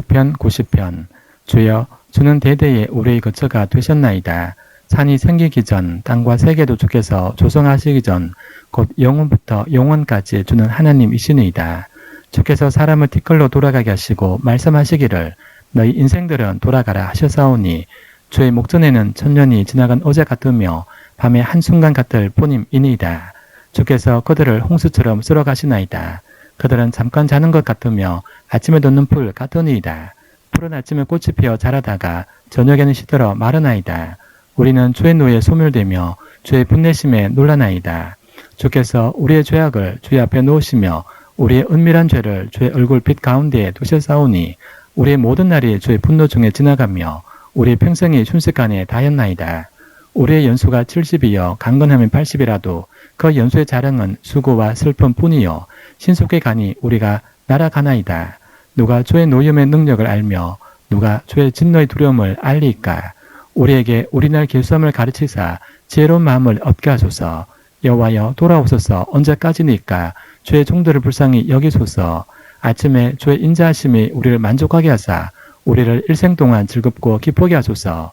10편 90편 주여 주는 대대에 우리의 거처가 되셨나이다. 산이 생기기 전 땅과 세계도 주께서 조성하시기 전 곧 영원부터 영원까지 주는 하나님이시니이다. 주께서 사람을 티끌로 돌아가게 하시고 말씀하시기를 너희 인생들은 돌아가라 하셨사오니 주의 목전에는 천년이 지나간 어제 같으며 밤의 한순간 같을 뿐임이니이다. 주께서 그들을 홍수처럼 쓸어 가시나이다. 그들은 잠깐 자는 것 같으며 아침에 돋는 풀 같으니이다. 푸른 아침에 꽃이 피어 자라다가 저녁에는 시들어 마르나이다. 우리는 주의 노에 소멸되며 주의 분내심에 놀라나이다. 주께서 우리의 죄악을 주의 앞에 놓으시며 우리의 은밀한 죄를 주의 얼굴 빛 가운데에 두셨사오니 우리의 모든 날이 주의 분노 중에 지나가며 우리의 평생이 순식간에 다였나이다. 우리의 연수가 70이여 강건하면 80이라도 그 연수의 자랑은 수고와 슬픔 뿐이요. 신속히 가니 우리가 날아가나이다. 누가 주의 노염의 능력을 알며 누가 주의 진노의 두려움을 알리까? 우리에게 우리날 길섬을 가르치사 지혜로운 마음을 얻게 하소서. 여호와여 돌아오소서. 언제까지니까? 주의 종들을 불쌍히 여기소서. 아침에 주의 인자하심이 우리를 만족하게 하사 우리를 일생 동안 즐겁고 기쁘게 하소서